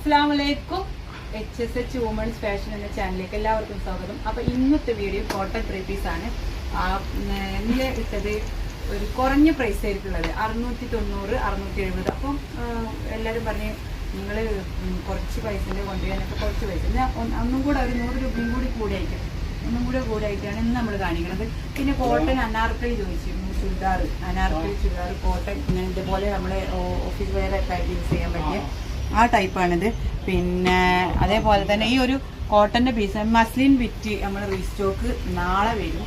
അസ്സാമലൈക്കും H S H women's fashion എന്ന ചാനലിലേക്ക് എല്ലാവർക്കും സ്വാഗതം. അപ്പൊ ഇന്നത്തെ വീഡിയോ കോട്ടൺ ത്രീ പീസ് ആണ്. ഇന്നലെ ഇട്ടത് ഒരു കുറഞ്ഞ പ്രൈസ് ആയിരിക്കുള്ളത് അറുന്നൂറ്റി തൊണ്ണൂറ് അറുന്നൂറ്റി എഴുപത് അപ്പം എല്ലാവരും പറഞ്ഞ് നിങ്ങൾ കുറച്ച് പൈസന്റെ കൊണ്ടുപോകാനൊക്കെ കുറച്ച് പൈസ. ഒന്നും കൂടെ ഒരു നൂറ് രൂപയും കൂടി കൂടിയായിരിക്കും. ഒന്നും കൂടെ കൂടിയായിട്ടാണ് ഇന്ന് നമ്മൾ കാണിക്കുന്നത് പിന്നെ കോട്ടൺ അനാർക്കലി ചോദിച്ചിരുന്നു ചുരിദാർ അനാർക്കലി ചുരിദാർ കോട്ടൺ ഇതുപോലെ നമ്മളെ ഓഫീസ് വെയർ ഒക്കെ ആയിട്ട് യൂസ് ചെയ്യാൻ പറ്റിയ ആ ടൈപ്പാണിത് പിന്നെ അതേപോലെ തന്നെ ഈ ഒരു കോട്ടന്റെ പീസ് മസ്ലിൻ വിറ്റ് നമ്മൾ റീസ്റ്റോക്ക് നാളെ വരും.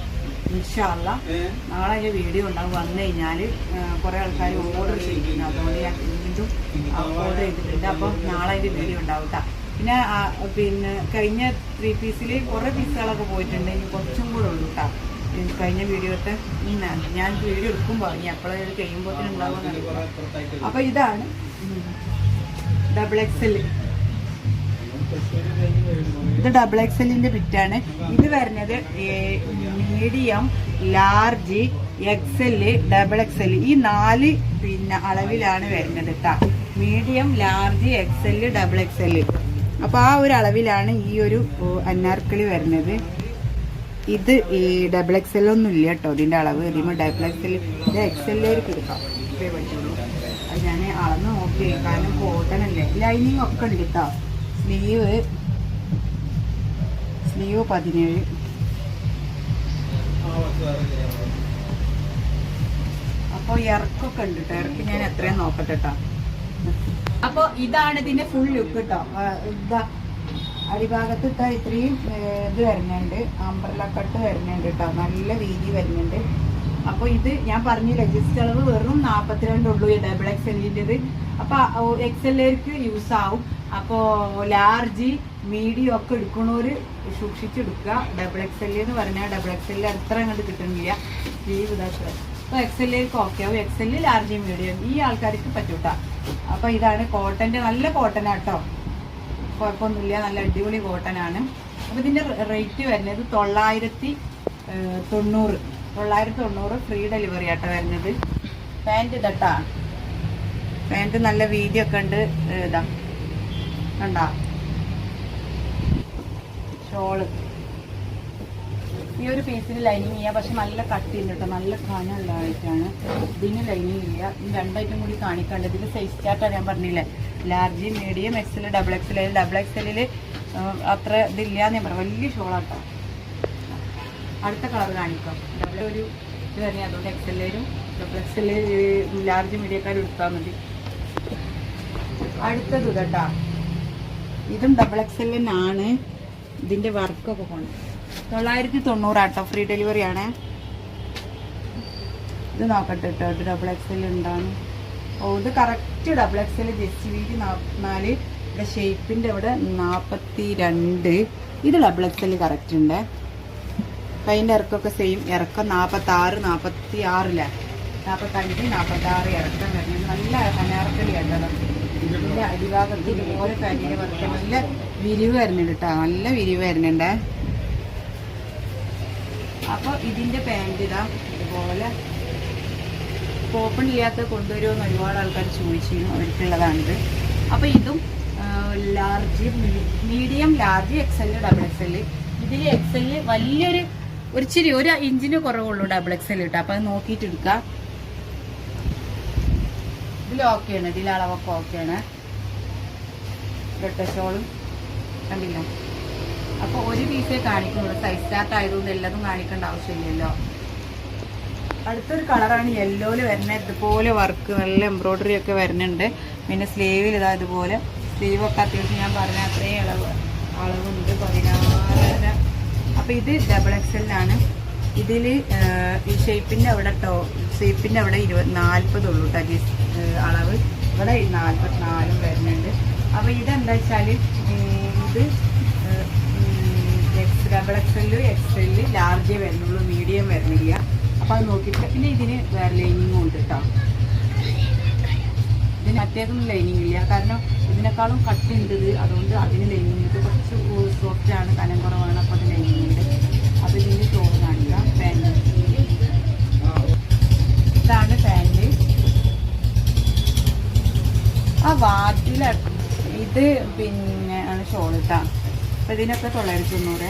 ഇൻഷാല്ല നാളെ അതിന്റെ വീഡിയോ ഉണ്ടാവും. വന്നു കഴിഞ്ഞാൽ കുറെ ആൾക്കാർ ഓർഡർ ചെയ്തിട്ടുണ്ട്. അതുകൊണ്ട് ഞാൻ വീണ്ടും ഓർഡർ ചെയ്തിട്ടുണ്ട്. അപ്പം നാളെ അതിന്റെ വീഡിയോ ഉണ്ടാവും ട്ടാ. പിന്നെ പിന്നെ കഴിഞ്ഞ ത്രീ പീസിൽ കുറെ പീസുകളൊക്കെ പോയിട്ടുണ്ട്. ഇനി കുറച്ചും കൂടെ ഉള്ളൂ കേട്ടോ കഴിഞ്ഞ വീഡിയോത്തെ ഞാൻ വീഡിയോ എടുക്കുമ്പോൾ ഇനി എപ്പോഴും കഴിയുമ്പോൾ ഉണ്ടാവുമെന്ന് അപ്പൊ ഇതാണ്. ഡബിൾ എക്സൽ ഇത് ഡബിൾ എക്സലിന്റെ ബിറ്റാണ് ഇത് വരുന്നത് medium large XL double XL ഈ നാല് പിന്നെ അളവിലാണ് വരുന്നത് കേട്ടോ medium large XL double XL അപ്പൊ ആ ഒരു അളവിലാണ് ഈ ഒരു അന്നാർക്കിളി വരുന്നത്. ഇത് ഈ ഡബിൾ എക്സൽ ഒന്നും ഇല്ല കേട്ടോ ഇതിന്റെ അളവ്. ഇതിന് ഡബിൾ എക്സൽ ഇത് എക്സലിലേക്ക് എടുക്കാം. ഞാൻ അളന്ന് നോക്കി കാരണം കോട്ടൺ അല്ലേ ലൈനിങ് ഒക്കെ ഉണ്ട് കേട്ടോ. സ്ലീവ് സ്ലീവ് പതിനേഴ്. അപ്പോൾ ഇറക്കൊക്കെ ഉണ്ട് കേട്ടോ. ഇറക്ക് ഞാൻ എത്രയും നോക്കട്ടെ കേട്ടോ. അപ്പോൾ ഇതാണ് ഇതിന്റെ ഫുൾ ലുക്ക് കേട്ടോ. ഇതാ. അടിഭാഗത്ത് ഇത്രയും ഇത് വരുന്നുണ്ട്. അമ്പർല കട്ട് വരുന്നുണ്ട് കേട്ടോ. നല്ല വീതി വരുന്നുണ്ട്. അപ്പോൾ ഇത് ഞാൻ പറഞ്ഞില്ല ജസ്റ്റ് അളവ് വെറും നാൽപ്പത്തിരണ്ട് ഉള്ളൂ ഈ ഡബിൾ എക്സ് എല്ലിന്റെത് അപ്പോൾ എക്സ് എല്ലേക്ക് യൂസ് ആവും. അപ്പോൾ ലാർജ് മീഡിയം ഒക്കെ എടുക്കണവർ സൂക്ഷിച്ചെടുക്കുക. ഡബിൾ എക്സ് എൽ എന്ന് പറഞ്ഞാൽ ഡബിൾ എക്സ് എല്ലിൽ അത്ര അങ്ങോട്ട് കിട്ടുന്നില്ല ലീവ് ഇതാക്കുക അപ്പോൾ എക്സ് എല്ലിലേക്ക് ഓക്കെ ആവും. എക്സ് എല്ലിൽ ലാർജ് മീഡിയം ഈ ആൾക്കാർക്ക് പറ്റൂട്ടാ. അപ്പോൾ ഇതാണ് കോട്ടന്റെ നല്ല കോട്ടൺ ആട്ടോ കുഴപ്പമൊന്നുമില്ല. നല്ല അടിപൊളി കോട്ടൺ ആണ്. അപ്പോൾ ഇതിന്റെ റേറ്റ് വരുന്നത് തൊള്ളായിരത്തി തൊണ്ണൂറ്. തൊള്ളായിരത്തി തൊണ്ണൂറ് ഫ്രീ ഡെലിവറി ആട്ടോ വരുന്നത്. പാന്റ് ഇതട്ടാ. പാന്റ് നല്ല വീതിയൊക്കെ ഉണ്ട് ഇതാ. കണ്ടാ? ഷോൾ. ഈ ഒരു പീസിന് ലൈനിങ് ചെയ്യാം. പക്ഷെ നല്ല കട്ടിയുണ്ട് കേട്ടോ. നല്ല കനമുള്ളതായിട്ടാണ് ഇതിന് ലൈനിങ് ഇല്ല ഈ രണ്ടായിട്ടും കൂടി കാണിക്കാണ്ട്. ഇതിൽ സൈസ് ചാർട്ടാണ് ഞാൻ പറഞ്ഞില്ലേ? Large medium XL double XL double എക്സലിൽ അത്ര ഇതില്ല എന്ന് ഞാൻ പറഞ്ഞു. വലിയ ഷോളാട്ടോ. അടുത്ത കളർ കാണിക്കാം. ഡബിൾ ഒരു ഇത് തന്നെ അതുകൊണ്ട് എക്സലും ഡബിൾ എക്സൽ ലാർജ് മീഡിയക്കാർ എടുത്താൽ മതി. അടുത്തത് കേട്ടാ ഇതും ഡബിൾ എക്സൽ ആണ് ഇതിന്റെ വർക്കൊക്കെ പോണം തൊള്ളായിരത്തി തൊണ്ണൂറാട്ടോ ഫ്രീ ഡെലിവറി ആണ്. ഇത് നോക്കട്ടെ കേട്ടോ ഡബിൾ എക്സൽ ഉണ്ടാണ് ഓ ഇത് കറക്റ്റ് ഡബിൾ എക്സൽ ജസ്റ്റ് വീതി നാൽപ്പത്തിനാല് ഇവിടെ ഷേപ്പിന്റെ ഇവിടെ നാൽപ്പത്തി രണ്ട് ഇത് ഡബിൾ എക്സൽ കറക്റ്റ് ഉണ്ട് കൈന്റെ ഇറക്കമൊക്കെ സെയിം ഇറക്കം നാൽപ്പത്തി ആറ് നാൽപ്പത്തി ആറില്ല നാൽപ്പത്തഞ്ച് നാൽപ്പത്തി ആറ് ഇറക്കം വരുന്നത്. നല്ല കേട്ടോ ഇതിന്റെ അടിഭാഗത്ത് ഇതുപോലെ കരിയുടെ വറുത്ത നല്ല വിരിവ് വരുന്നുണ്ട് കേട്ടോ. നല്ല വിരിവ് വരുന്നുണ്ട്. അപ്പോൾ ഇതിന്റെ പാന്റ് ഇതാ ഇതുപോലെ ഓപ്പൺ ഇല്ലാത്ത കൊണ്ടുവരുമെന്ന് ഒരുപാട് ആൾക്കാർ ചോദിച്ചിരുന്നു. അവർക്കുള്ളതാണിത്. അപ്പോൾ ഇതും large medium large XL double XL ഇതിൽ എക്സൽ വലിയൊരു ഒരു ചിരി ഒരു ഇഞ്ചിന് കുറവുള്ളൂ ഡബിൾ എക്സൽ കിട്ടുക അപ്പോൾ അത് നോക്കിയിട്ട് എടുക്കുക ഇതിൽ ഓക്കെയാണ് ഇതിൽ അളവൊക്കെ ഓക്കെയാണ് ഷോളും കണ്ടില്ല? അപ്പോൾ ഒരു പീസേ കാണിക്കുന്നുള്ളൂ. സൈസ് സ്റ്റാർട്ട് ആയതുകൊണ്ട് എല്ലാതും കാണിക്കേണ്ട ആവശ്യമില്ലല്ലോ. അടുത്തൊരു കളറാണ് യെല്ലോയിൽ വരുന്നത്. ഇതുപോലെ വർക്ക് നല്ല എംബ്രോയിഡറി ഒക്കെ വരുന്നുണ്ട്. പിന്നെ സ്ലീവിൽ ഇതാ ഇതുപോലെ. സ്ലീവൊക്കെ അത്യാവശ്യം ഞാൻ പറഞ്ഞ അത്രയും അളവ് അളവുണ്ട്. പതിനാറര അപ്പോൾ ഇത് ഡബിൾ എക്സലിലാണ് ഇതിൽ ഈ ഷേപ്പിന്റെ അവിടെ ടോ ഷേപ്പിന്റെ അവിടെ ഇരുപത് നാൽപ്പതുള്ളൂ കേട്ടോ അളവ്. ഇവിടെ നാൽപ്പത്തിനാലും വരുന്നുണ്ട്. അപ്പോൾ ഇതെന്താ വെച്ചാൽ ഇത് എക്സ് ഡബിൾ എക്സലിൽ എക്സലിൽ ലാർജേ വരുന്നുള്ളൂ മീഡിയം വരുന്നില്ല. അപ്പോൾ അത് നോക്കിയിട്ട് പിന്നെ ഇതിന് ലൈനിങ്ങും ഉണ്ട് കേട്ടോ ഇതിന് മറ്റേതൊന്നും ലൈനിങ് ഇല്ല. കാരണം ഇതിനേക്കാളും കട്ടുണ്ട് അതുകൊണ്ട് അതിന് ലൈനിങ് ഇത് കുറച്ച് സോഫ്റ്റാണ് കനം കുറവാണ്. അപ്പോൾ അത് ലൈനിങ് ഉണ്ട് അപ്പോൾ ഇതിന്റെ ഷോൾ കാണിക്കാം. പാന്റ് ഇതാണ് പാന്റ് ആ വാറ്റില ഇത് ഇത് പിന്നെ ആണ് ഷോൾ ഇട്ടാ അപ്പൊ ഇതിനൊക്കെ തൊള്ളായിരത്തി തൊണ്ണൂറ്.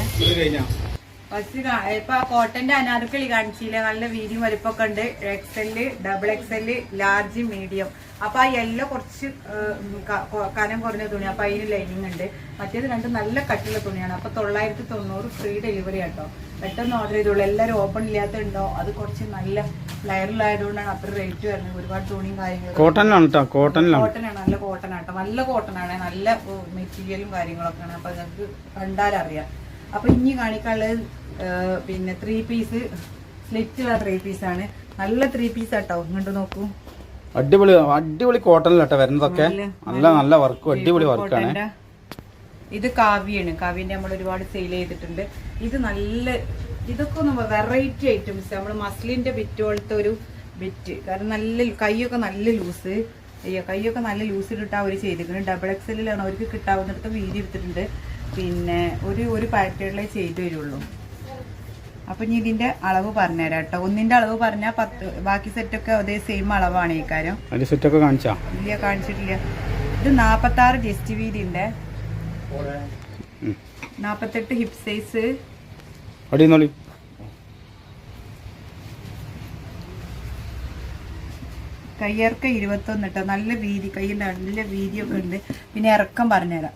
ഫസ്റ്റ് ഇപ്പൊ കോട്ടന്റെ അനാർക്കളി കാണിച്ചില്ല? നല്ല വീതിയും വലിപ്പൊക്കെ ഉണ്ട്. XL double XL large medium അപ്പൊ ആ യെല്ലോ കുറച്ച് കനം കുറഞ്ഞ തുണി. അപ്പൊ അതിന് ലൈനിങ് ഉണ്ട്. മറ്റേത് രണ്ട് നല്ല കട്ടിയുള്ള തുണിയാണ്. അപ്പൊ തൊള്ളായിരത്തി തൊണ്ണൂറ് ഫ്രീ ഡെലിവറി ആട്ടോ. പെട്ടെന്ന് ഓർഡർ ചെയ്തോളൂ. എല്ലാവരും ഓപ്പൺ ഇല്ലാത്തുണ്ടോ അത് കുറച്ച് നല്ല ലയറിലായതുകൊണ്ടാണ് അത്ര റേറ്റ് വരുന്നത്. ഒരുപാട് തുണിയും കാര്യങ്ങളും. കോട്ടനാണ് കേട്ടോ ആണ് നല്ല കോട്ടൺ ആട്ടോ നല്ല കോട്ടൺ ആണ്. നല്ല മെറ്റീരിയലും കാര്യങ്ങളൊക്കെ ആണ് അപ്പൊ നിങ്ങൾക്ക് കണ്ടാലറിയാം. അപ്പൊ ഇനി കാണിക്കാനുള്ളത് പിന്നെ ത്രീ പീസ് സ്ലിറ്റുള്ള ത്രീ പീസ് ആണ്. നല്ല ത്രീ പീസ് ആട്ടോ ഇങ്ങോട്ട് നോക്കൂ. അടിപൊളി അടിപൊളി കോട്ടണിലാട്ടോ വരുന്നതൊക്കെ. നല്ല- നല്ല വർക്ക് അടിപൊളി വർക്കാണ് ഇത് കാവ്യാണ് കാവ്യന്റെ നമ്മൾ ഒരുപാട് സെയിൽ ചെയ്തിട്ടുണ്ട്. ഇത് നല്ല ഇതൊക്കെ ഒന്ന് വെറൈറ്റി ഐറ്റംസ് നമ്മൾ മസ്ലിന്റെ ബിറ്റ് പോലത്തെ ഒരു ബിറ്റ് കാരണം നല്ല കൈയൊക്കെ നല്ല ലൂസ് അയ്യോ കൈയൊക്കെ നല്ല ലൂസ് ഇട്ടിട്ട് അവർ ചെയ്തിരിക്കുന്നത്. ഡബിൾ എക്സലിലാണ് അവർക്ക് കിട്ടാവുന്നിടത്ത് വീതി എടുത്തിട്ടുണ്ട്. പിന്നെ ഒരു ഒരു പാറ്റേണിലേ ചെയ്തു വരുള്ളൂ. അപ്പൊ ഇനി ഇതിന്റെ അളവ് പറഞ്ഞുതരാം കേട്ടോ. ഒന്നിന്റെ അളവ് പറഞ്ഞാൽ പത്ത് ബാക്കി സെറ്റൊക്കെ അതേ സെയിം അളവാണ് ഈ കാര്യം സെറ്റൊക്കെ കാണിച്ചാ? ഇല്ല കാണിച്ചിട്ടില്ല. ഇത് നാപ്പത്തി ആറ് ജസ്റ്റ് വീതിന്റെ നാൽപ്പത്തെട്ട് ഹിപ്പ് സൈസ് കയ്യിറക്ക ഇരുപത്തൊന്ന് കേട്ടോ നല്ല വീതി കയ്യിൽ നല്ല വീതിയൊക്കെ ഉണ്ട്. പിന്നെ ഇറക്കം പറഞ്ഞുതരാം.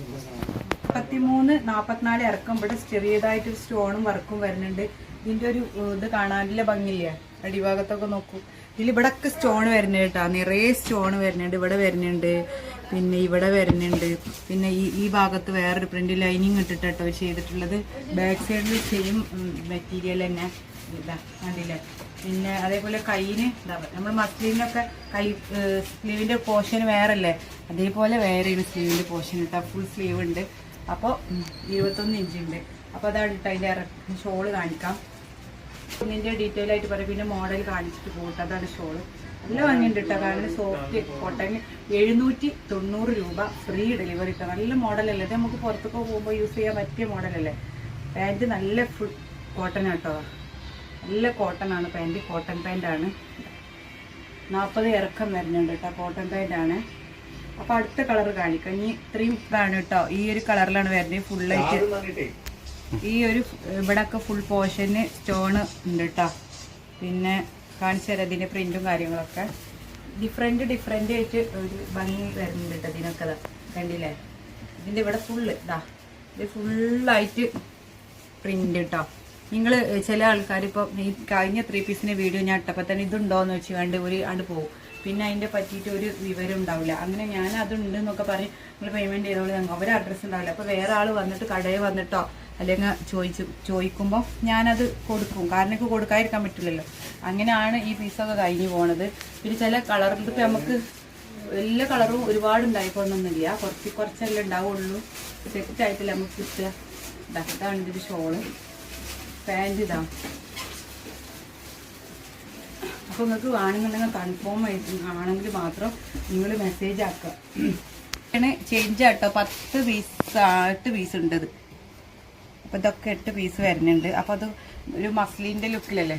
മുപ്പത്തിമൂന്ന് നാപ്പത്തിനാല് ഇറക്കം ഇവിടെ ചെറിയതായിട്ട് സ്റ്റോണും വർക്കും വരുന്നുണ്ട്. ഇതിന്റെ ഒരു ഇത് കാണാനില്ല ഭംഗിയില്ല? അടിഭാഗത്തൊക്കെ നോക്കൂ. ഇതിൽ ഇവിടെ ഒക്കെ സ്റ്റോൺ വരുന്നുണ്ട് കേട്ടോ. നിറയെ സ്റ്റോൺ വരുന്നുണ്ട്. ഇവിടെ വരുന്നുണ്ട്. പിന്നെ ഇവിടെ വരുന്നുണ്ട്. പിന്നെ ഈ ഈ ഭാഗത്ത് വേറൊരു പ്രിന്റ് ലൈനിങ് ഇട്ടിട്ട് ചെയ്തിട്ടുള്ളത്. ബാക്ക് സൈഡിൽ സെയിം മെറ്റീരിയൽ തന്നെ. ഇതാ കണ്ടില്ലേ? പിന്നെ അതേപോലെ ഇതാ നമ്മൾ മസ്ലിനൊക്കെ കൈ സ്ലീവിന്റെ പോർഷൻ വേറല്ലേ? അതേപോലെ വേറെയാണ് സ്ലീവിന്റെ പോർഷൻ കേട്ടോ ഫുൾ സ്ലീവ് ഉണ്ട്. അപ്പോൾ ഇരുപത്തൊന്ന് ഇഞ്ച് ഉണ്ട്. അപ്പോൾ അതാണ് ഇട്ട് അതിന്റെ ഷോൾ കാണിക്കാം. പിന്നെ ഡീറ്റെയിൽ ആയിട്ട് പറയും. പിന്നെ മോഡൽ കാണിച്ചിട്ട് പോകട്ടെ. അതാണ് ഷോൾ. നല്ല ഭംഗിയുണ്ട് കേട്ടോ. കാരണം സോഫ്റ്റ് കോട്ടൺ എഴുന്നൂറ്റി തൊണ്ണൂറ് രൂപ ഫ്രീ ഡെലിവറി കേട്ടോ നല്ല മോഡലല്ലേ ഇത് നമുക്ക് പുറത്തൊക്കെ പോകുമ്പോൾ യൂസ് ചെയ്യാൻ പറ്റിയ മോഡലല്ലേ പാന്റ് നല്ല ഫുൾ കോട്ടൺ കേട്ടോ. നല്ല കോട്ടൺ ആണ് പാന്റ് കോട്ടൺ പാന്റ് ആണ്. നാൽപ്പത് ഇറക്കം വരുന്നുണ്ട് കേട്ടോ കോട്ടൺ പാന്റ് ആണ്. അപ്പൊ അടുത്ത കളർ കാണിക്കാം. ഇനി ഇത്രയും ഇതാണ് കേട്ടോ. ഈ ഒരു കളറിലാണ് വരുന്നത് ഫുള്ളായിട്ട് ഈ ഒരു ഇവിടെയൊക്കെ ഫുൾ പോർഷന് സ്റ്റോൺ ഉണ്ട് കേട്ടോ. പിന്നെ കാണിച്ചു തരാം ഇതിന്റെ പ്രിന്റും കാര്യങ്ങളൊക്കെ. ഡിഫറെന്റ് ഡിഫറെന്റ് ആയിട്ട് ഒരു ഭംഗി വരുന്നുണ്ട് കേട്ടോ ഇതിനൊക്കെ കണ്ടില്ലേ? ഇതിന്റെ ഇവിടെ ഫുള്ള് ഇതാ. ഇത് ഫുള്ളായിട്ട് പ്രിന്റ് കേട്ടോ. നിങ്ങൾ ചില ആൾക്കാർ ഇപ്പോൾ ഈ കഴിഞ്ഞ ത്രീ പീസിന്റെ വീഡിയോ ഞാൻ ഇട്ടപ്പോൾ തന്നെ ഇതുണ്ടോയെന്ന് വെച്ച് കണ്ട് ഒരു ആണ്ട് പോകും പിന്നെ അതിന്റെ പറ്റിയിട്ട് ഒരു വിവരം ഉണ്ടാവില്ല. അങ്ങനെ ഞാൻ അതുണ്ട് എന്നൊക്കെ പറഞ്ഞ് നിങ്ങൾ പേയ്മെന്റ് ചെയ്തോളൂ ഞങ്ങൾ അവരെ അഡ്രസ്സ് ഉണ്ടാവില്ല. അപ്പോൾ വേറെ ആൾ വന്നിട്ട് കടയിൽ വന്നിട്ടോ അല്ലെങ്കിൽ ചോദിച്ചു ചോദിക്കുമ്പോൾ ഞാനത് കൊടുക്കും. കാരണം എനിക്ക് കൊടുക്കാതിരിക്കാൻ പറ്റില്ലല്ലോ. അങ്ങനെയാണ് ഈ പീസൊക്കെ കഴിഞ്ഞു പോണത്. പിന്നെ ചില കളറിൽ ഇപ്പം നമുക്ക് എല്ലാ കളറും ഒരുപാട് ഉണ്ടായിക്കൊള്ളണമെന്നില്ല കുറച്ച് കുറച്ചല്ലേ ഉണ്ടാവുള്ളൂ. സെറ്റ് ആയിട്ടില്ല നമുക്ക് കിട്ടുക. ഇതാ, ഇതാണ് ഷോൾ പാന്റ് ഇതാ അപ്പോൾ നിങ്ങൾക്ക് വേണമെന്നുണ്ടെങ്കിൽ കൺഫേം ആയിട്ട് ആണെങ്കിൽ മാത്രം നിങ്ങൾ മെസ്സേജ് ആക്കുക. ചേഞ്ച് ആട്ടോ. പത്ത് പീസ് എട്ട് പീസ് ഉണ്ട് ഇത് അപ്പൊ ഇതൊക്കെ എട്ട് പീസ് വരുന്നുണ്ട്. അപ്പോൾ അത് ഒരു മസ്ലിന്റെ ലുക്കിലല്ലേ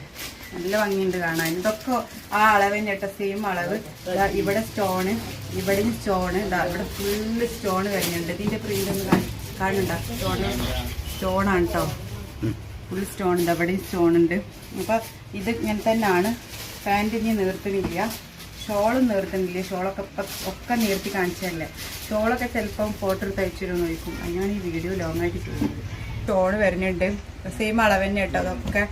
നല്ല ഭംഗിയുണ്ട് കാണാൻ. ഇതൊക്കെ ആ അളവ് ഏട്ടാ സെയിം അളവ്. ഇവിടെ സ്റ്റോണ് ഇവിടെയും സ്റ്റോണ് ഇതാ ഇവിടെ ഫുള്ള് സ്റ്റോൺ വരുന്നുണ്ട്. ഇതിന്റെ പ്രിന്റ് ഒന്ന് കാണി- കാണുന്നുണ്ടോ? സ്റ്റോണ് സ്റ്റോണാണ് കേട്ടോ ഫുൾ സ്റ്റോൺ ഉണ്ട് അവിടെയും സ്റ്റോൺ ഉണ്ട്. അപ്പൊ ഇത് ഇങ്ങനെ തന്നെയാണ്. പാന്റ് ഇനി നിർത്തുന്നില്ല. ഷോളും നിർത്തുന്നില്ല. ഷോളൊക്കെ ഒക്കെ നീർത്തി കാണിച്ചതല്ലേ. ഷോളൊക്കെ ചിലപ്പം ഫോട്ടോ എടുത്ത് നോക്കും അതിനാണ് ഈ വീഡിയോ ലോങ് ആയിട്ട് ചെയ്യുന്നത്. ഷോൾ വരുന്നുണ്ട്. സെയിം അളവ് തന്നെ കേട്ടോ അതൊക്കെ.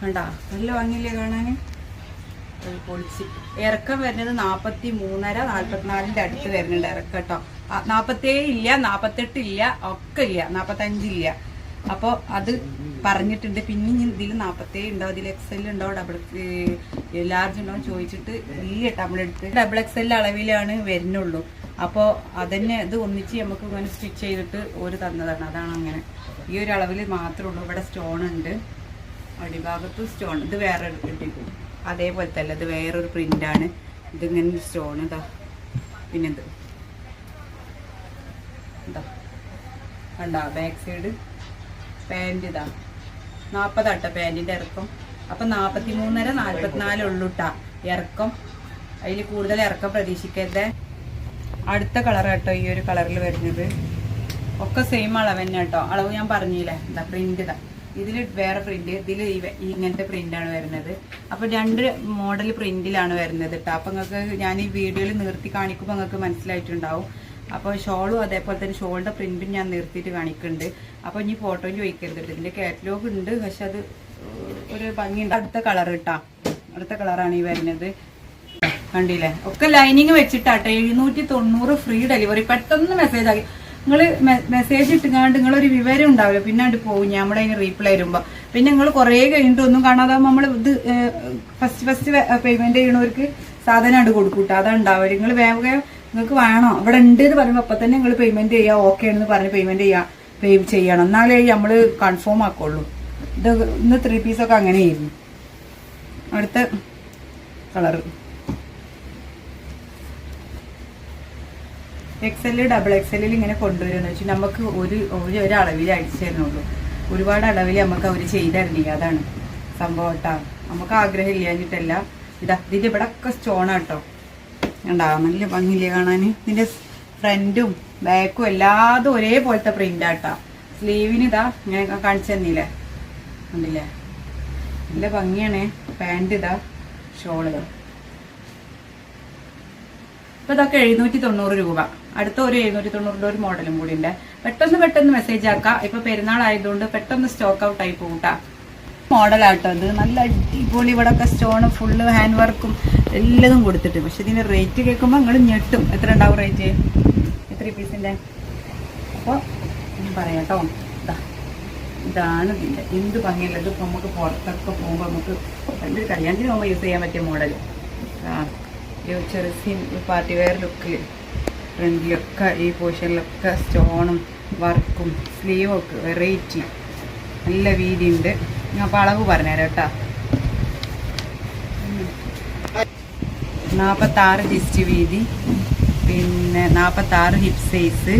കണ്ടാ? നല്ല ഭംഗിയില്ലേ കാണാൻ പൊളിച്ച്. ഇറക്കം വരുന്നത് നാപ്പത്തി മൂന്നര നാൽപ്പത്തിനാലിന്റെ അടുത്ത് വരുന്നുണ്ട് ഇറക്കം കേട്ടോ. നാപ്പത്തേഴ് ഇല്ല നാപ്പത്തെട്ട് ഇല്ല ഒക്കെ ഇല്ല നാപ്പത്തഞ്ചില്ല അപ്പോൾ അത് പറഞ്ഞിട്ടുണ്ട്. പിന്നെ ഇനി ഇതിൽ നാപ്പത്തേഴ് ഉണ്ടോ? ഇതിൽ എക്സൽ ഉണ്ടോ? ഡബിൾ ലാർജ് ഉണ്ടോ ചോദിച്ചിട്ട് ഇല്ല നമ്മളെടുത്ത് ഡബിൾ എക്സൽ അളവിലാണ് വരുന്നുള്ളൂ. അപ്പോ അതന്നെ ഇത് ഒന്നിച്ച് നമുക്ക് ഇങ്ങനെ സ്റ്റിച്ച് ചെയ്തിട്ട് ഒരു തന്നതാണ്. അതാണ് അങ്ങനെ. ഈ ഒരു അളവിൽ മാത്രമേ ഉള്ളൂ. ഇവിടെ സ്റ്റോൺ ഉണ്ട്. അടിഭാഗത്ത് സ്റ്റോൺ ഇത് വേറെ കിട്ടിക്കും അതേപോലെ അല്ല. ഇത് വേറൊരു പ്രിന്റാണ് ഇതിങ്ങനെ സ്റ്റോൺ ഇതാ. പിന്നെ ഇത് കണ്ടാ? ബാക്ക് സൈഡ് പാന്റ് ഇതാ. നാൽപ്പതാട്ട പാന്റിന്റെ ഇറക്കം. അപ്പം നാൽപ്പത്തി മൂന്നര നാൽപ്പത്തിനാല് ഉള്ളൂട്ടാ ഇറക്കം. അതിൽ കൂടുതൽ ഇറക്കം പ്രതീക്ഷിക്കരുത്. അടുത്ത കളർ കേട്ടോ ഈ ഒരു കളറിൽ വരുന്നത്. ഒക്കെ സെയിം അളവ് തന്നെ കേട്ടോ അളവ് ഞാൻ പറഞ്ഞില്ലേ? എന്താ പ്രിന്റ് ഇതാ. ഇതിൽ വേറെ പ്രിന്റ് ഇതിൽ ഇങ്ങനത്തെ പ്രിന്റാണ് വരുന്നത്. അപ്പോൾ രണ്ട് മോഡൽ പ്രിന്റിലാണ് വരുന്നത് കേട്ടോ അപ്പം നിങ്ങൾക്ക് ഞാൻ ഈ വീഡിയോയിൽ നിർത്തി കാണിക്കുമ്പോൾ നിങ്ങൾക്ക് മനസ്സിലായിട്ടുണ്ടാവും. അപ്പോൾ ഷോളും അതേപോലെ തന്നെ ഷോളിന്റെ പ്രിന്റും ഞാൻ നിർത്തിയിട്ട് കാണിക്കുന്നുണ്ട് അപ്പോൾ ഇനി ഫോട്ടോ ചോദിക്കരുത്. ഇതിന്റെ കാറ്റലോഗ് ഉണ്ട്. പക്ഷെ അത് ഒരു ഭംഗിയുണ്ട്. അടുത്ത കളർ കേട്ടാ അടുത്ത കളറാണ് ഈ വരുന്നത്. കണ്ടില്ലേ? ഒക്കെ ലൈനിങ് വെച്ചിട്ടാട്ടെ. എഴുന്നൂറ്റി തൊണ്ണൂറ് ഫ്രീ ഡെലിവറി പെട്ടെന്ന് മെസ്സേജ് ആക്കി. നിങ്ങൾ മെസ്സേജ് ഇട്ടുകൊണ്ട് നിങ്ങളൊരു വിവരം ഉണ്ടാവില്ല. പിന്നെ അത് പോകും നമ്മുടെ അതിന് റീപ്ലൈ വരുമ്പോൾ പിന്നെ നിങ്ങൾ കുറേ കഴിഞ്ഞിട്ട് ഒന്നും കാണാതെ നമ്മൾ ഇത് ഫസ്റ്റ് ഫസ്റ്റ് പേയ്മെന്റ് ചെയ്യണവർക്ക് സാധനം അത് കൊടുക്കൂട്ടോ. അതാണ് ഉണ്ടാവില്ല നിങ്ങൾ വേഗം നിങ്ങൾക്ക് വേണോ? ഇവിടെ ഉണ്ട് എന്ന് പറയുമ്പോൾ അപ്പം തന്നെ നിങ്ങൾ പേയ്മെന്റ് ചെയ്യുക ഓക്കെ എന്ന് പറഞ്ഞ് പേയ്മെന്റ് ചെയ്യുക പേ ചെയ്യണം. എന്നാലേ നമ്മൾ കൺഫേം ആക്കുള്ളൂ. ഇത് ഇന്ന് ത്രീ പീസൊക്കെ അങ്ങനെയായിരുന്നു. അടുത്ത കളറ് എക്സൽ ഡബിൾ എക്സെല്ലിൽ ഇങ്ങനെ കൊണ്ടുവരുമെന്ന് വെച്ചാൽ നമുക്ക് ഒരു ഒരു ഒരളവിൽ അടിച്ചു തരുന്നുള്ളൂ. ഒരുപാട് അളവിൽ നമുക്ക് അവർ ചെയ്തരണില്ല അതാണ് സംഭവം കേട്ടോ നമുക്ക് ആഗ്രഹം ഇല്ലാഞ്ഞിട്ടല്ല. ഇതാ ഇതിന്റെ ഇവിടെ ഒക്കെ സ്റ്റോൺ കേട്ടോ ഉണ്ടാവും നല്ല ഭംഗിയില്ലേ കാണാൻ? ഇതിന്റെ ഫ്രണ്ടും ബാക്കും എല്ലാതും ഒരേപോലത്തെ ആട്ടാ. സ്ലീവിന് ഇതാ ഇങ്ങനെ കാണിച്ചു തന്നില്ലേ? ഉണ്ടല്ലേ നല്ല ഭംഗിയാണ്. പാന്റ് ഇതാ ഷോൾ ഇപ്പൊ ഇതൊക്കെ എഴുന്നൂറ്റി തൊണ്ണൂറ് രൂപ. അടുത്ത ഒരു എഴുന്നൂറ്റി തൊണ്ണൂറിന്റെ ഒരു മോഡലും കൂടി ഉണ്ട്. പെട്ടെന്ന് പെട്ടെന്ന് മെസ്സേജ് ആക്കാം. ഇപ്പൊ പെരുന്നാൾ ആയതുകൊണ്ട് പെട്ടെന്ന് സ്റ്റോക്ക് ഔട്ട് ആയി പോകൂട്ടാ മോഡലാട്ടോ അത് നല്ല അടിപൊളി ഇവിടെ ഒക്കെ സ്റ്റോണ് ഫുള്ള് ഹാൻഡ് വർക്കും എല്ലതും കൊടുത്തിട്ട് പക്ഷെ ഇതിന്റെ റേറ്റ് കേൾക്കുമ്പോൾ നിങ്ങൾ ഞെട്ടും. എത്ര ഉണ്ടാവും റേറ്റ് എത്ര പീസിന്റെ അപ്പോൾ പറയാം കേട്ടോ ഇതാ ഇതാണ് ഇതിന്റെ. എന്ത് ഭംഗിയുള്ളത് ഇപ്പൊ നമുക്ക് പുറത്തൊക്കെ പോകുമ്പോൾ നമുക്ക് വലിയ കല്യാണത്തിന് പോകുമ്പോൾ യൂസ് ചെയ്യാൻ പറ്റിയ മോഡൽ ആ ഈ പാർട്ടി വെയർ ലുക്കിൽ ഫ്രണ്ടിലൊക്കെ ഈ പോർഷനിലൊക്കെ സ്റ്റോണും വർക്കും സ്ലീവൊക്കെ വെറൈറ്റി നല്ല വീതിയുണ്ട്. ഞാൻ അപ്പോൾ അളവ് പറഞ്ഞുതരാം കേട്ടോ. നാൽപ്പത്താറ് ജിസ്റ്റ് വീതി. പിന്നെ നാൽപ്പത്താറ് ഹിപ്പ് സൈസ്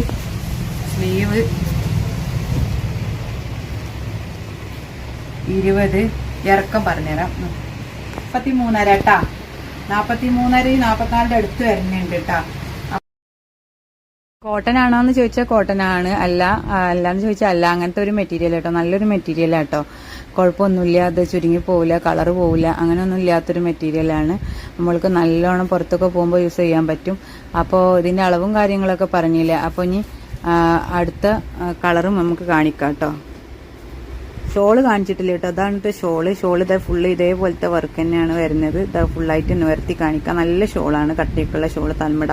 സ്ലീവ് ഇരുപത്. ഇറക്കം പറഞ്ഞുതരാം. മുപ്പത്തി മൂന്നര കേട്ടാ നാൽപ്പത്തി മൂന്നര നാൽപ്പത്തിനാലിന്റെ അടുത്ത് വരുന്നുണ്ട് കേട്ടാ കോട്ടൺ ആണോ എന്ന് ചോദിച്ചാൽ കോട്ടൺ ആണ്. അല്ല അല്ലാന്ന് ചോദിച്ചാൽ അല്ല. അങ്ങനത്തെ ഒരു മെറ്റീരിയൽ കേട്ടോ നല്ലൊരു മെറ്റീരിയൽ കേട്ടോ കുഴപ്പമൊന്നുമില്ല അത് ചുരുങ്ങി പോവില്ല കളർ പോവില്ല അങ്ങനെയൊന്നും ഇല്ലാത്തൊരു മെറ്റീരിയലാണ് നമ്മൾക്ക് നല്ലോണം പുറത്തൊക്കെ പോകുമ്പോൾ യൂസ് ചെയ്യാൻ പറ്റും. അപ്പോൾ ഇതിന്റെ അളവും കാര്യങ്ങളൊക്കെ പറഞ്ഞില്ല? അപ്പോൾ ഇനി അടുത്ത കളറും നമുക്ക് കാണിക്കാം കേട്ടോ ഷോൾ കാണിച്ചിട്ടില്ല കേട്ടോ അതാണ് ഷോൾ ഷോൾ ഇതേ ഫുള്ള് ഇതേപോലത്തെ വർക്ക് തന്നെയാണ് വരുന്നത്. ഇതാ ഫുള്ളായിട്ട് നിവർത്തി കാണിക്കാം. നല്ല ഷോളാണ്. കട്ടിയൊക്കെയുള്ള ഷോൾ തൽമട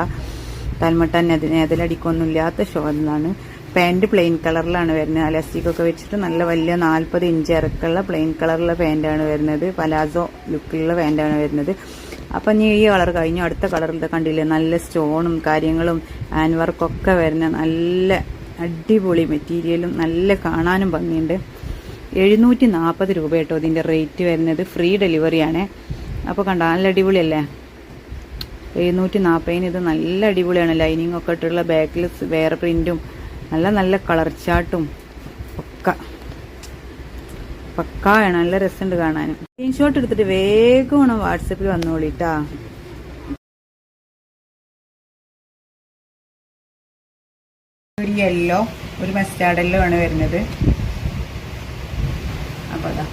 തൽമട്ട നെതിലടിക്കൊന്നും ഇല്ലാത്ത ഷോളാണ് പാന്റ് പ്ലെയിൻ കളറിലാണ് വരുന്നത്. അലാസ്റ്റിക് ഒക്കെ വെച്ചിട്ട് നല്ല വലിയ നാൽപ്പത് ഇഞ്ച് ഇറക്കുള്ള പ്ലെയിൻ കളറുള്ള പാന്റാണ് വരുന്നത്. പലാസോ ലുക്കിലുള്ള പാന്റാണ് വരുന്നത്. അപ്പം നീ ഈ കളർ കഴിഞ്ഞു. അടുത്ത കളറിൽ കണ്ടില്ലേ? നല്ല സ്റ്റോണും കാര്യങ്ങളും ഹാൻഡ് വർക്കൊക്കെ വരുന്ന നല്ല അടിപൊളി മെറ്റീരിയലും നല്ല കാണാനും ഭംഗിയുണ്ട്. എഴുന്നൂറ്റി നാൽപ്പത് രൂപ കേട്ടോ ഇതിന്റെ റേറ്റ് വരുന്നത്. ഫ്രീ ഡെലിവറിയാണ് അപ്പോൾ കണ്ടോ നല്ല അടിപൊളിയല്ലേ? എഴുന്നൂറ്റി നാൽപ്പതിന് ഇത് നല്ല അടിപൊളിയാണ്. ലൈനിങ് ഒക്കെ ഇട്ടുള്ള ബാക്കിൽ വേറെ പ്രിന്റും നല്ല നല്ല കളർ ചാട്ടും ഒക്കെ. പക്കായാണ് നല്ല രസമുണ്ട് കാണാനും സ്ക്രീൻഷോട്ട് എടുത്തിട്ട് വേഗമാണ് വാട്സപ്പിൽ വന്നോളിട്ടാ ഒരു യെല്ലോ ഒരു മസ്റ്റാർഡ് യെല്ലോ ആണ് വരുന്നത്. അപ്പൊ അതാ.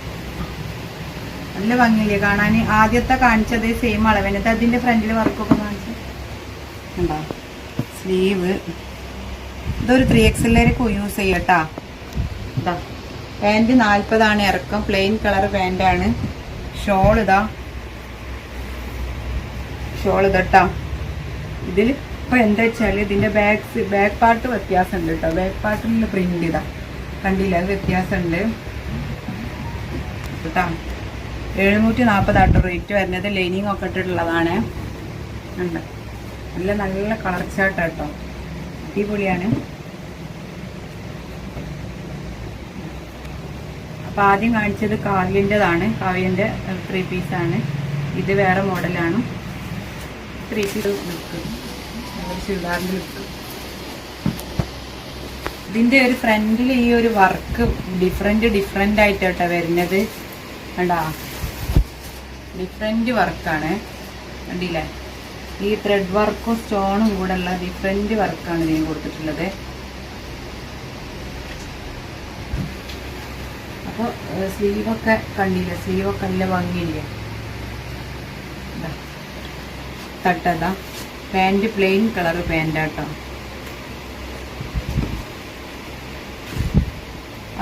നല്ല ഭംഗിയില്ലേ കാണാൻ? ആദ്യത്തെ കാണിച്ചത് സെയിം അളവിന് ഇത് അതിന്റെ ഫ്രണ്ടിൽ വർക്കൊക്കെ കാണിച്ചു. സ്ലീവ് ഇതൊരു ത്രീ എക്സലിലേക്ക് യൂസ് ചെയ്യട്ടാ. ഇതാ പാന്റ് നാൽപ്പതാണ് ഇറക്കം പ്ലെയിൻ കളർ പാന്റാണ് ഷോൾ ഇതാ. ഷോൾ ഇതട്ടാ. ഇതിൽ ഇപ്പൊ എന്താ വെച്ചാൽ ഇതിന്റെ ബാക്ക് ബാക്ക് പാർട്ട് വ്യത്യാസമുണ്ട് കേട്ടോ ബാക്ക് പാർട്ടിലുള്ള പ്രിന്റ് ഇതാ. കണ്ടില്ല? അത് വ്യത്യാസമുണ്ട് കേട്ടാ എഴുന്നൂറ്റി നാൽപ്പതാട്ടോ റേറ്റ് വരുന്നത്. ലൈനിങ് ഒക്കെ ഇട്ടിട്ടുള്ളതാണ്. ഉണ്ട് നല്ല നല്ല കളർ ചാർട്ട് കേട്ടോ അടിപൊളിയാണ്. അപ്പൊ ആദ്യം കാണിച്ചത് കാവ്യന്റെതാണ്. കാവ്യന്റെ ത്രീ പീസാണ് ഇത് വേറെ മോഡലാണ്. ത്രീ പീസ് ലുക്ക് ചുരിദാറിന്റെ ലുക്ക് ഇതിന്റെ ഒരു ഫ്രണ്ടിൽ ഈ ഒരു വർക്ക് ഡിഫറെന്റ് ഡിഫറെന്റ് ആയിട്ട് വരുന്നത്. കണ്ടാ? ഡിഫറെന്റ് വർക്കാണ് കണ്ടില്ലേ? ഈ ത്രെഡ് വർക്കും സ്റ്റോണും കൂടെ ഉള്ള ഡിഫറെന്റ് വർക്കാണ് ഇതിന് കൊടുത്തിട്ടുള്ളത്. അപ്പോൾ സ്ലീവൊക്കെ കണ്ടില്ല? സ്ലീവൊക്കെ നല്ല ഭംഗിയില്ലേ. തട്ടതാ. പാന്റ് പ്ലെയിൻ കളർ പാന്റാട്ടോ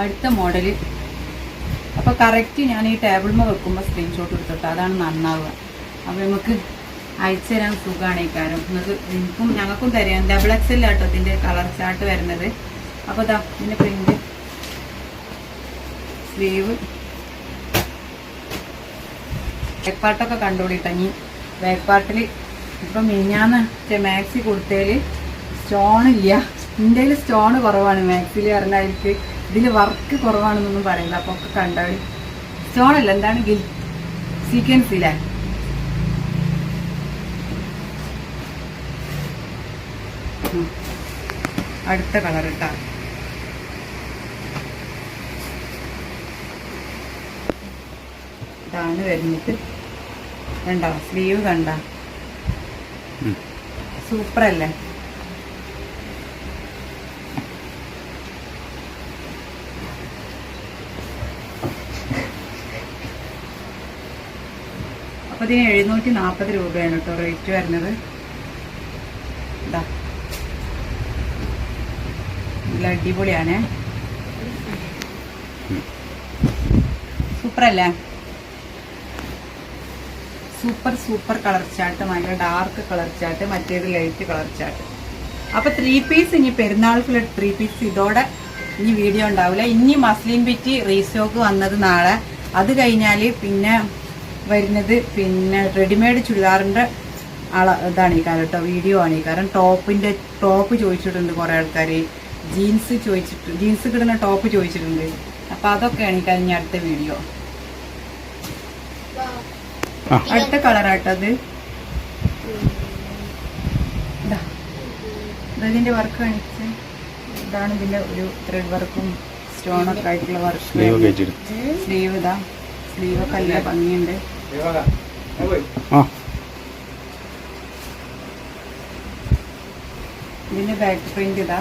അടുത്ത മോഡൽ അപ്പോൾ കറക്റ്റ് ഞാൻ ഈ ടേബിൾ മേ വെക്കുമ്പോൾ സ്ക്രീൻഷോട്ട് എടുത്തിട്ട്. അതാണ് നന്നാവുക. അപ്പോൾ നമുക്ക് അയച്ചു തരാൻ സുഖമാണ് ഈ കാരം നിങ്ങൾക്ക് എനിക്കും ഞങ്ങൾക്കും തരാം. ഡബിൾ എക്സ് ആട്ടോ ഇതിന്റെ കളർ ചാർട്ട് വരുന്നത്. അപ്പോൾ ഇതാ ഇതിന്റെ പ്രിന്റ് സ്ലീവ് ബാക്ക് പാർട്ടൊക്കെ കണ്ടുപിടിട്ടോ ഇനി ബാക്ക് ഇപ്പം മിഞ്ഞാന്ന് മാക്സി കൊടുത്തതിൽ സ്റ്റോൺ ഇല്ല. എന്റെ സ്റ്റോൺ കുറവാണ് മാക്സിൽ പറഞ്ഞാൽ എനിക്ക് ഇതിൽ വർക്ക് കുറവാണെന്നൊന്നും പറയില്ല. അപ്പോൾ ഒക്കെ കണ്ടാൽ സ്റ്റോണല്ല എന്താണ്? ഗിൽ സീക്വൻസ് ഇല്ലേ ഉം. അടുത്ത കളർ ഇട്ടാ ഇതാണ് വരുന്നത്. കണ്ടോ? സ്ലീവ് കണ്ട? സൂപ്പർ അല്ലേ? അപ്പൊ ഇതിന് എഴുന്നൂറ്റി നാൽപ്പത് രൂപയാണ് കേട്ടോ റേറ്റ് വരുന്നത് ഇതാ നല്ല അടിപൊളിയാണേ. സൂപ്പറല്ലേ? സൂപ്പർ സൂപ്പർ കളർ ചാർട്ട് നല്ല ഡാർക്ക് കളർ ചാർട്ട് മറ്റേത് ലൈറ്റ് കളർ ചാർട്ട് അപ്പൊ ത്രീ പീസ് ഇനി പെരുന്നാൾക്കുള്ള ത്രീ പീസ് ഇതോടെ ഇനി വീഡിയോ ഉണ്ടാവില്ല ഇനി മസ്ലിൻ ബിറ്റി റീസ്റ്റോക്ക് വന്നത് നാളെ. അത് കഴിഞ്ഞാൽ പിന്നെ വരുന്നത് പിന്നെ റെഡിമെയ്ഡ് ചുരിദാറിന്റെ അള ഇതാണ് ഈ കാര്യം കേട്ടോ വീഡിയോ ആണ് ഈ കാരണം ടോപ്പിന്റെ ടോപ്പ് ചോദിച്ചിട്ടുണ്ട് കുറെ ആൾക്കാർ ജീൻസ് ചോദിച്ചിട്ട് ജീൻസ് കിടുന്ന ടോപ്പ് ചോദിച്ചിട്ടുണ്ട്. അപ്പൊ അതൊക്കെയാണ് ഈ കഴിഞ്ഞ അടുത്ത വീഡിയോ. അടുത്ത കളറാട്ടത് ഇതിന്റെ വർക്ക് കാണിച്ച്. ഇതാണ് ഇതിന്റെ ഒരു ത്രെഡ് വർക്കും സ്റ്റോൺ ഒക്കെ ആയിട്ടുള്ള വർക്ക് സ്ലീവ് ഇതാ. സ്ലീവ് ഒക്കെ നല്ല ഭംഗിയുണ്ട്. ഇതിന്റെ ബാക്ക് പ്രിന്റ് ഇതാ ഇതാട്ടോ ഏടാ?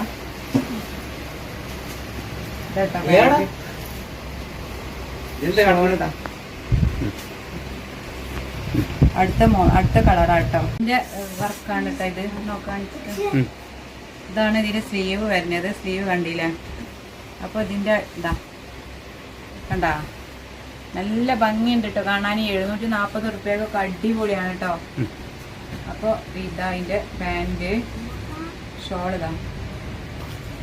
back. സ്റ്റോൺ ഇതാ അടുത്ത മോ അടുത്ത കളറാട്ടോ ഇതിന്റെ വർക്കാണ് കേട്ടോ ഇത്. നോക്കാൻ. ഇതാണ് ഇതിന്റെ സ്ലീവ് വരുന്നത്. സ്ലീവ് കണ്ടില്ല? അപ്പൊ ഇതിന്റെ ഇതാ. കണ്ടാ? നല്ല ഭംഗിയുണ്ട് കേട്ടോ. കാണാൻ എഴുന്നൂറ്റി നാപ്പത് റുപ്യൊക്കെ അടിപൊളിയാണ് കേട്ടോ. അപ്പൊ അപ്പോൾ ഇതാ അതിന്റെ പാന്റ് ഷോൾ ഇതാ.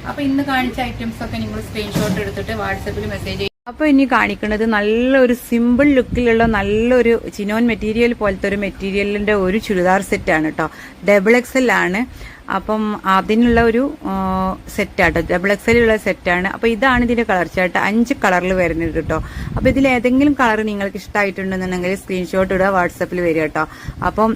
അപ്പൊ ഇന്ന് കാണിച്ച ഐറ്റംസ് ഒക്കെ നിങ്ങൾ സ്ക്രീൻഷോട്ട് എടുത്തിട്ട് വാട്സപ്പിൽ മെസ്സേജ് അപ്പൊ ഇനി കാണിക്കുന്നത് നല്ലൊരു സിമ്പിൾ ലുക്കിലുള്ള നല്ലൊരു ചിനോൻ മെറ്റീരിയൽ പോലത്തെ ഒരു മെറ്റീരിയലിന്റെ ഒരു ചുരിദാർ സെറ്റ് ആണ് കേട്ടോ ഡബിൾ എക്സൽ ആണ്. അപ്പം അതിനുള്ള ഒരു സെറ്റാട്ടോ. ഡബിൾ എക്സലുള്ള സെറ്റാണ്. അപ്പോൾ ഇതാണ് ഇതിന്റെ കളർ ചേട്ടാ അഞ്ച് കളറിൽ വരുന്നത് കേട്ടോ. അപ്പോൾ ഇതിൽ ഏതെങ്കിലും കളർ നിങ്ങൾക്ക് ഇഷ്ടമായിട്ടുണ്ടെന്നുണ്ടെങ്കിൽ സ്ക്രീൻഷോട്ട് ഇടുക വാട്സപ്പിൽ വരിക കേട്ടോ. അപ്പം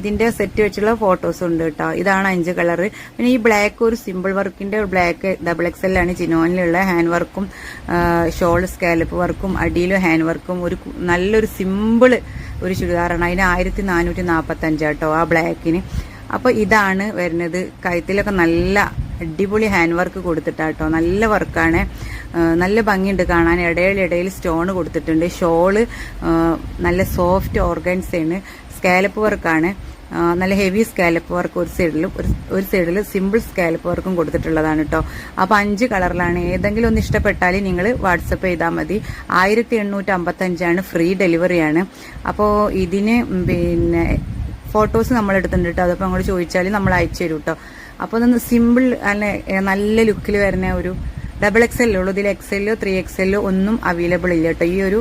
ഇതിന്റെ സെറ്റ് വെച്ചുള്ള ഫോട്ടോസ് ഉണ്ട് കേട്ടോ. ഇതാണ് അഞ്ച് കളർ. പിന്നെ ഈ ബ്ലാക്ക് ഒരു സിമ്പിൾ വർക്കിന്റെ ബ്ലാക്ക് ഡബിൾ എക്സലാണ് ചിനോനിലുള്ള ഹാൻഡ് വർക്കും ഷോൾ സ്കാലപ്പ് വർക്കും അടിയിലും ഹാൻഡ് വർക്കും ഒരു നല്ലൊരു സിമ്പിൾ ഒരു ചുരിദാറാണ്. അതിന് ആയിരത്തി നാനൂറ്റി നാൽപ്പത്തി അഞ്ചാട്ടോ ആ ബ്ലാക്കിന് അപ്പോൾ ഇതാണ് വരുന്നത്. കഴുത്തിലൊക്കെ നല്ല അടിപൊളി ഹാൻഡ് വർക്ക് കൊടുത്തിട്ടാട്ടോ. നല്ല വർക്കാണ്. നല്ല ഭംഗിയുണ്ട് കാണാൻ. ഇടയിൽ സ്റ്റോൺ കൊടുത്തിട്ടുണ്ട്. ഷോൾ നല്ല സോഫ്റ്റ് ഓർഗൻസാണ് സ്കാലപ്പ് വർക്കാണ് നല്ല ഹെവി സ്കാലപ്പ് വർക്ക് ഒരു സൈഡിലും ഒരു ഒരു സൈഡിൽ സിമ്പിൾ സ്കാലപ്പ് വർക്കും കൊടുത്തിട്ടുള്ളതാണ് കേട്ടോ അപ്പോൾ അഞ്ച് കളറിലാണ്. ഏതെങ്കിലും ഒന്ന് ഇഷ്ടപ്പെട്ടാൽ നിങ്ങൾ വാട്സപ്പ് ചെയ്താൽ മതി. ആയിരത്തി എണ്ണൂറ്റി അമ്പത്തഞ്ചാണ് ഫ്രീ ഡെലിവറിയാണ് അപ്പോൾ ഇതിന് പിന്നെ ഫോട്ടോസ് നമ്മൾ എടുത്തിട്ടുണ്ട് കേട്ടോ അതപ്പോൾ അങ്ങോട്ട് ചോദിച്ചാൽ നമ്മൾ അയച്ചു തരും കേട്ടോ അപ്പോൾ അതൊന്ന് സിമ്പിൾ അല്ലെ നല്ല ലുക്കിൽ വരുന്ന ഒരു ഡബിൾ എക്സ് എല്ലോ ഉള്ളൂ. ഇതിൽ എക്സ് എല്ലോ ത്രീ എക്സ് എല്ലോ ഒന്നും അവൈലബിൾ ഇല്ല കേട്ടോ ഈ ഒരു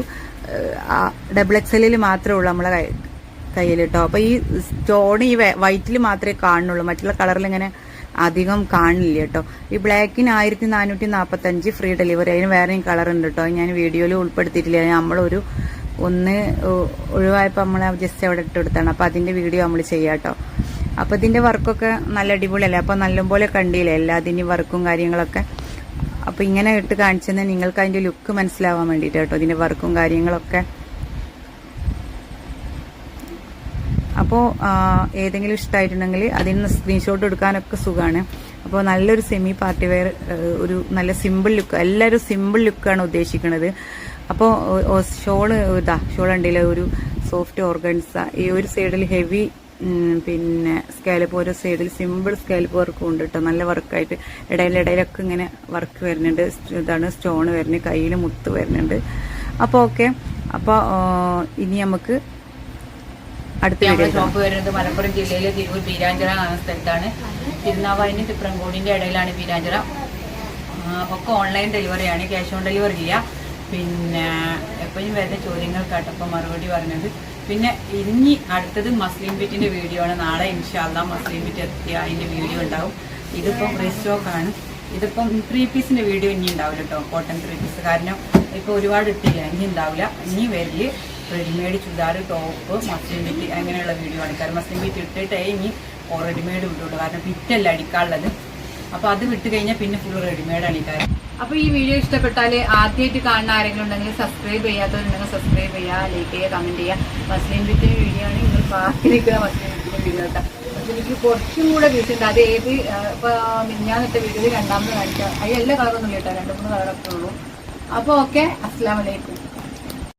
ഡബിൾ എക്സ് എല്ലിൽ മാത്രമേ ഉള്ളൂ നമ്മളെ കയ്യിൽ കേട്ടോ അപ്പോൾ ഈ സ്റ്റോൺ ഈ വൈറ്റിൽ മാത്രമേ കാണുന്നുള്ളൂ. മറ്റുള്ള കളറിൽ ഇങ്ങനെ അധികം കാണില്ല കേട്ടോ ഈ ബ്ലാക്കിന് ആയിരത്തി നാനൂറ്റി നാൽപ്പത്തഞ്ച് ഫ്രീ ഡെലിവറി അതിന് വേറെയും കളർ ഉണ്ട് കേട്ടോ ഞാൻ വീഡിയോയിൽ ഉൾപ്പെടുത്തിയിട്ടില്ല. നമ്മളൊരു ഒന്ന് ഒഴിവായപ്പോൾ നമ്മൾ ജസ്റ്റ് അവിടെ ഇട്ട് കൊടുത്താണ്. അപ്പോൾ അതിന്റെ വീഡിയോ നമ്മൾ ചെയ്യാം കേട്ടോ അപ്പോൾ ഇതിന്റെ വർക്കൊക്കെ നല്ല അടിപൊളിയല്ലേ? അപ്പോൾ നല്ലപോലെ കണ്ടില്ലേ? എല്ലാ അതിന്റെ വർക്കും കാര്യങ്ങളൊക്കെ. അപ്പോൾ ഇങ്ങനെ ഇട്ട് കാണിച്ചെന്ന് നിങ്ങൾക്ക് അതിന്റെ ലുക്ക് മനസ്സിലാവാൻ വേണ്ടിയിട്ട് കേട്ടോ ഇതിന്റെ വർക്കും കാര്യങ്ങളൊക്കെ. അപ്പോൾ ഏതെങ്കിലും ഇഷ്ടമായിട്ടുണ്ടെങ്കിൽ അതിന് സ്ക്രീൻഷോട്ട് എടുക്കാനൊക്കെ സുഖമാണ് അപ്പോൾ നല്ലൊരു സെമി പാർട്ടി വെയർ ഒരു നല്ല സിമ്പിൾ ലുക്ക് എല്ലാവരും സിമ്പിൾ ലുക്കാണ് ഉദ്ദേശിക്കുന്നത് അപ്പോൾ ഷോൾ ഇതാ ഷോൾ ഉണ്ടെങ്കിൽ ഒരു സോഫ്റ്റ് ഓർഗൻസ. ഈ ഒരു സൈഡിൽ ഹെവി പിന്നെ സ്കാലപ്പ് ഓരോ സൈഡിൽ സിമ്പിൾ സ്കാലപ്പ് വർക്കും ഉണ്ട് കേട്ടോ നല്ല വർക്കായിട്ട്. ഇടയിലിടയിലൊക്കെ ഇങ്ങനെ വർക്ക് വരുന്നുണ്ട്. ഇതാണ് സ്റ്റോൺ വരുന്നത്. കയ്യിൽ മുത്ത് വരുന്നുണ്ട്. അപ്പോൾ ഓക്കെ അപ്പോൾ ഇനി നമുക്ക് അടുത്ത ഷോപ്പ് വരുന്നത് മലപ്പുറം ജില്ലയിലെ തിരൂർ പീരാഞ്ചിറ എന്ന സ്ഥലത്താണ്. തിരുനാവായിനും തിപ്രംകോടിന്റെ ഇടയിലാണ് പീരാഞ്ചിറ. ആ, ഒക്കെ ഓൺലൈൻ ഡെലിവറിയാണ് ക്യാഷ് ഓൺ ഡെലിവറി ഇല്ല. പിന്നെ എപ്പോഴും വരുന്ന ചോദ്യങ്ങൾക്കായിട്ട് കേട്ടപ്പോൾ മറുപടി പറഞ്ഞത്. പിന്നെ ഇനി അടുത്തത് മസ്ലിം ബിറ്റിന്റെ വീഡിയോ ആണ്. നാളെ ഇൻഷാല്ല മസ്ലിം ബിറ്റ് എത്തിയ അതിന്റെ വീഡിയോ ഉണ്ടാവും. ഇതിപ്പം റീസ്റ്റോക്ക് ആണ്. ഇതിപ്പം ത്രീ പീസിന്റെ വീഡിയോ ഇനി ഉണ്ടാവില്ല കേട്ടോ. Cotton three piece. കാരണം ഇപ്പൊ ഒരുപാട് ഇട്ടില്ല. ഇനി ഉണ്ടാവില്ല. ഇനി വരിൽ readymade churidar top muslin bit അങ്ങനെയുള്ള വീഡിയോ ആണ്. കാരണം മസ്ലിം ബിറ്റ് ഇട്ടിട്ടേ ഇനി റെഡിമെയ്ഡ് വിട്ടുള്ളൂ കാരണം ബിറ്റല്ല അടിക്കാനുള്ളത്. അപ്പോൾ അത് വിട്ട് കഴിഞ്ഞാൽ പിന്നെ ഫുൾ റെഡിമെയ്ഡ് ആണ് ഈ കാര്യം. അപ്പൊ ഈ വീഡിയോ ഇഷ്ടപ്പെട്ടാൽ ആദ്യമായിട്ട് കാണുന്ന ആരെങ്കിലും ഉണ്ടെങ്കിൽ സബ്സ്ക്രൈബ് ചെയ്യാത്തവരുണ്ടെങ്കിൽ സബ്സ്ക്രൈബ് ചെയ്യുക ലൈക്ക് ചെയ്യുക കമന്റ് ചെയ്യുക മസ്ലിം ബിറ്റിന്റെ വീഡിയോ ആണ് നിങ്ങൾ ബാക്കി നിൽക്കുന്ന മസ്ലിം വീഡിയോ കേട്ടോ എനിക്ക് കുറച്ചും കൂടെ വീട്ടുണ്ട് അത് ഏത് ആ, ഇപ്പൊ മിഞ്ഞാന്നിട്ട വീഡിയോയിൽ രണ്ടാമത് കാണിക്കാം അതിൽ എല്ലാ കളറൊന്നും കേട്ടോ രണ്ട് മൂന്ന് കളറൊക്കെ ഉള്ളൂ. അപ്പോൾ ഓക്കെ അസ്സാം വലൈക്കും